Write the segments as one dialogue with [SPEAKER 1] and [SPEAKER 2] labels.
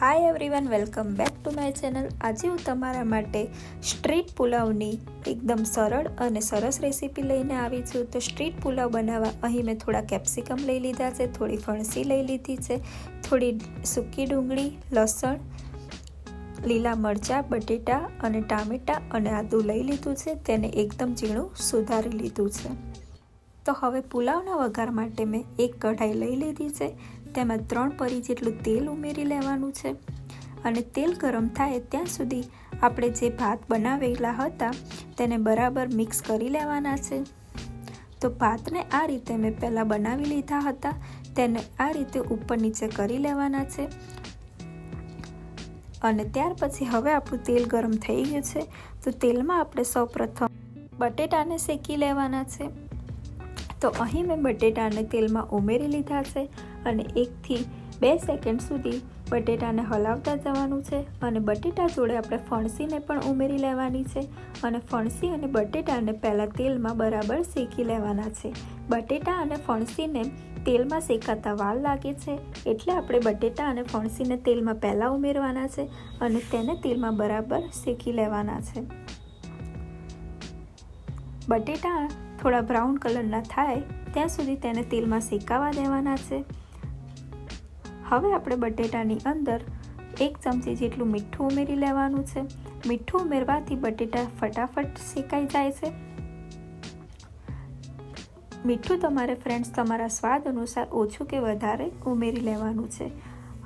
[SPEAKER 1] Hi everyone welcome back to my channel આજે હું તમારા માટે સ્ટ્રીટ પુલાવની એકદમ સરળ અને સરસ રેસીપી લઈને આવી છું. તો સ્ટ્રીટ પુલાવ બનાવવા અહીં મેં થોડા કેપ્સિકમ લઈ લીધા છે, થોડી ફણસી લઈ લીધી છે, થોડી સૂકી ડુંગળી, લસણ, લીલા મરચાં, બટેટા અને ટામેટાં અને આદું લઈ લીધું છે. તેને એકદમ ઝીણું સુધારી લીધું છે. તો હવે પુલાવના વઘાર માટે મેં એક કઢાઈ લઈ લીધી છે. તેમાં ત્રણ પરી જેટલું તેલ ઉમેરી લેવાનું છે. અને તેલ ગરમ થાય ત્યાં સુધી આપણે જે ભાત બનાવેલા હતા તેને બરાબર મિક્સ કરી લેવાના છે. તો ભાતને આ રીતે મેં પહેલાં બનાવી લીધા હતા, તેને આ રીતે ઉપર નીચે કરી લેવાના છે. અને ત્યાર પછી હવે આપણું તેલ ગરમ થઈ ગયું છે. તો તેલમાં આપણે સૌપ્રથમ બટેટાને શેકી લેવાના છે. તો અહીં મેં બટેટાને તેલમાં ઉમેરી લીધા છે. અને એકથી બે સેકન્ડ સુધી બટેટાને હલાવતા જવાનું છે અને બટેટા જોડે આપણે ફણસીને પણ ઉમેરી લેવાની છે અને ફણસી અને બટેટાને પહેલાં તેલમાં બરાબર શેકી લેવાના છે. બટેટા અને ફણસીને તેલમાં શેકાતા વાલ લાગે છે એટલે આપણે બટેટા અને ફણસીને તેલમાં પહેલાં ઉમેરવાના છે અને તેને તેલમાં બરાબર શેકી લેવાના છે. બટેટા થોડા બ્રાઉન કલરના થાય ત્યાં સુધી તેને તેલમાં શેકાવા દેવાના છે. હવે આપણે બટેટાની અંદર એક ચમચી જેટલું મીઠું ઉમેરી લેવાનું છે. મીઠું ઉમેરવાથી બટેટા ફટાફટ શેકાઈ જાય છે. મીઠું તમારે ફ્રેન્ડ્સ તમારા સ્વાદ અનુસાર ઓછું કે વધારે ઉમેરી લેવાનું છે.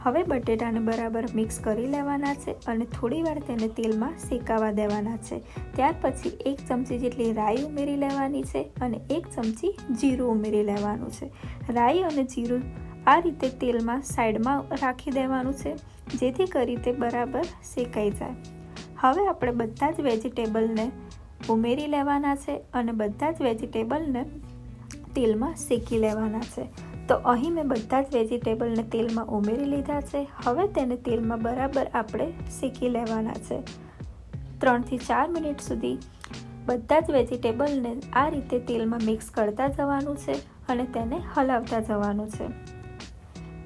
[SPEAKER 1] હવે બટેટાને બરાબર મિક્સ કરી લેવાના છે અને થોડીવાર તેને તેલમાં શેકાવા દેવાના છે. ત્યાર પછી એક ચમચી જેટલી રાઈ ઉમેરી લેવાની છે અને એક ચમચી જીરું ઉમેરી લેવાનું છે. રાઈ અને જીરું આ રીતે તેલમાં સાઈડમાં રાખી દેવાનું છે, જેથી કરી તે બરાબર શેકાઈ જાય. હવે આપણે બધા જ વેજીટેબલને ઉમેરી લેવાના છે અને બધા જ વેજીટેબલને તેલમાં શેકી લેવાના છે. તો અહીં મેં બધા જ વેજીટેબલને તેલમાં ઉમેરી લીધા છે. હવે તેને તેલમાં બરાબર આપણે શેકી લેવાના છે. ત્રણથી ચાર મિનિટ સુધી બધા જ વેજીટેબલને આ રીતે તેલમાં મિક્સ કરતા જવાનું છે અને તેને હલાવતા જવાનું છે.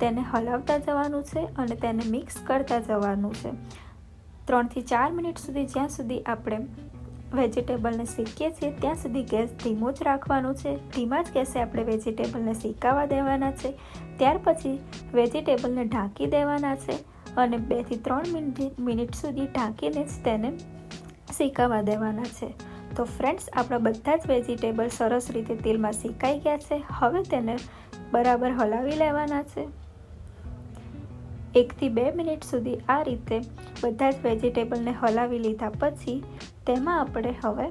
[SPEAKER 1] તેને હલાવતા જવાનું છે અને તેને મિક્સ કરતા જવાનું છે. ત્રણથી ચાર મિનિટ સુધી, જ્યાં સુધી આપણે વેજીટેબલને શેકીએ છીએ, ત્યાં સુધી ગેસ ધીમો જ રાખવાનો છે. ધીમા જ ગેસે આપણે વેજીટેબલને શેકાવા દેવાના છે. ત્યાર પછી વેજીટેબલને ઢાંકી દેવાના છે અને બેથી ત્રણ મિનિટ સુધી ઢાંકીને જ તેને શેકાવા દેવાના છે. તો ફ્રેન્ડ્સ આપણા બધા જ વેજીટેબલ સરસ રીતે તેલમાં શેકાઈ ગયા છે. હવે તેને બરાબર હલાવી લેવાના છે. એકથી બે મિનિટ સુધી આ રીતે બધા જ વેજીટેબલને હલાવી લીધા પછી તેમાં આપણે હવે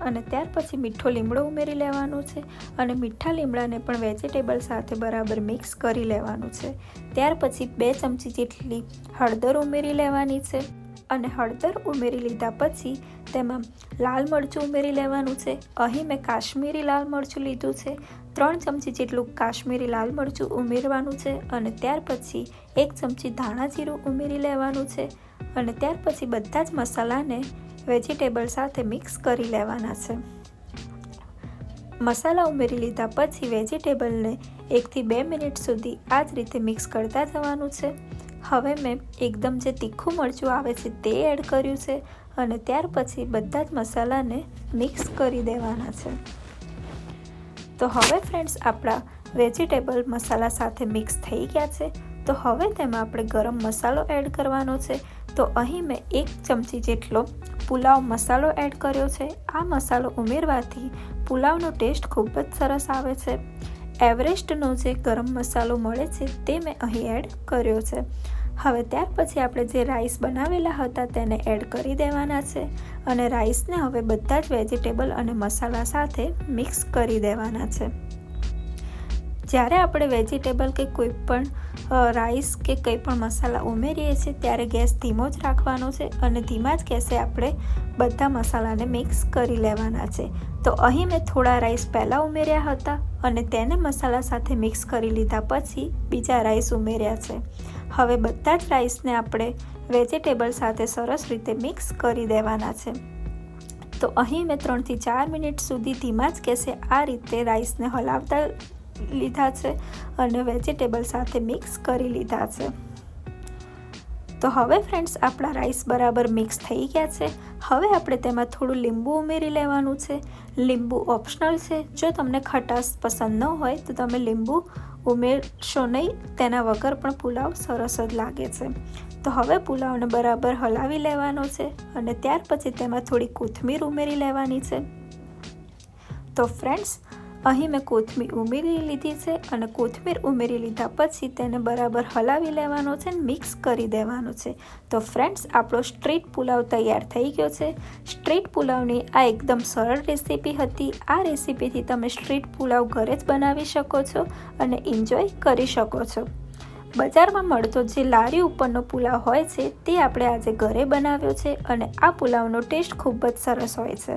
[SPEAKER 1] અને ત્યાર પછી મીઠો લીમડો ઉમેરી લેવાનો છે અને મીઠા લીમડાને પણ વેજીટેબલ સાથે બરાબર મિક્સ કરી લેવાનું છે. ત્યાર પછી બે ચમચી જેટલી હળદર ઉમેરી લેવાની છે. અને હળદર ઉમેરી લીધા પછી તેમાં લાલ મરચું ઉમેરી લેવાનું છે. અહીં મેં કાશ્મીરી લાલ મરચું લીધું છે. ત્રણ ચમચી જેટલું કાશ્મીરી લાલ મરચું ઉમેરવાનું છે અને ત્યાર પછી એક ચમચી ધાણા જીરું ઉમેરી લેવાનું છે અને ત્યાર પછી બધા જ મસાલાને વેજીટેબલ સાથે મિક્સ કરી લેવાના છે. મસાલા ઉમેરી લીધા પછી વેજીટેબલને એકથી બે મિનિટ સુધી આ જ રીતે મિક્સ કરતા જવાનું છે. હવે મેં એકદમ જે તીખું મરચું આવે છે તે એડ કર્યું છે અને ત્યાર પછી બધા જ મસાલાને મિક્સ કરી દેવાના છે. તો હવે ફ્રેન્ડ્સ આપણા વેજીટેબલ મસાલા સાથે મિક્સ થઈ ગયા છે. તો હવે તેમાં આપણે ગરમ મસાલો એડ કરવાનો છે. તો અહીં મેં એક ચમચી જેટલો પુલાવ મસાલો એડ કર્યો છે. આ મસાલો ઉમેરવાથી પુલાવનો ટેસ્ટ ખૂબ જ સરસ આવે છે. એવરેસ્ટનો જે ગરમ મસાલો મળે છે તે મેં અહીં એડ કર્યો છે. હવે ત્યાર પછી આપણે જે રાઈસ બનાવેલા હતા તેને એડ કરી દેવાના છે અને રાઈસને હવે બધા જ વેજીટેબલ અને મસાલા સાથે મિક્સ કરી દેવાના છે. જ્યારે આપણે વેજીટેબલ કે કોઈ પણ રાઈસ કે કંઈ પણ મસાલા ઉમેરીએ છીએ, ત્યારે ગેસ ધીમો જ રાખવાનો છે અને ધીમા જ ગેસે આપણે બધા મસાલાને મિક્સ કરી લેવાના છે. તો અહીં મેં થોડા રાઈસ પહેલાં ઉમેર્યા હતા અને તેને મસાલા સાથે મિક્સ કરી લીધા પછી બીજા રાઈસ ઉમેર્યા છે. હવે બધા જ રાઈસને આપણે વેજીટેબલ સાથે સરસ રીતે મિક્સ કરી દેવાના છે. તો અહીં મેં ત્રણથી ચાર મિનિટ સુધી ધીમા જ ગેસે આ રીતે રાઈસને હલાવતા લીધા છે અને વેજીટેબલ સાથે મિક્સ કરી લીધા છે. તો હવે ફ્રેન્ડ્સ આપણા રાઈસ બરાબર મિક્સ થઈ ગયા છે. હવે આપણે તેમાં થોડું લીંબુ ઉમેરી લેવાનું છે. લીંબુ ઓપ્શનલ છે. જો તમને ખટાશ પસંદ ન હોય, તો તમે લીંબુ ઉમેરશો નહીં. તેના વગર પણ પુલાવ સરસ જ લાગે છે. તો હવે પુલાવને બરાબર હલાવી લેવાનો છે અને ત્યાર પછી તેમાં થોડી કોથમીર ઉમેરી લેવાની છે. તો ફ્રેન્ડ્સ અહીં મેં કોથમીર ઉમેરી લીધી છે અને કોથમીર ઉમેરી લીધા પછી તેને બરાબર હલાવી લેવાનો છે અને મિક્સ કરી દેવાનો છે. તો ફ્રેન્ડ્સ, આપણો સ્ટ્રીટ પુલાવ તૈયાર થઈ ગયો છે. સ્ટ્રીટ પુલાવની આ એકદમ સરળ રેસીપી હતી. આ રેસીપીથી તમે સ્ટ્રીટ પુલાવ ઘરે જ બનાવી શકો છો અને એન્જોય કરી શકો છો. બજારમાં મળતો જે લારી ઉપરનો પુલાવ હોય છે, તે આપણે આજે ઘરે બનાવ્યો છે અને આ પુલાવનો ટેસ્ટ ખૂબ જ સરસ હોય છે.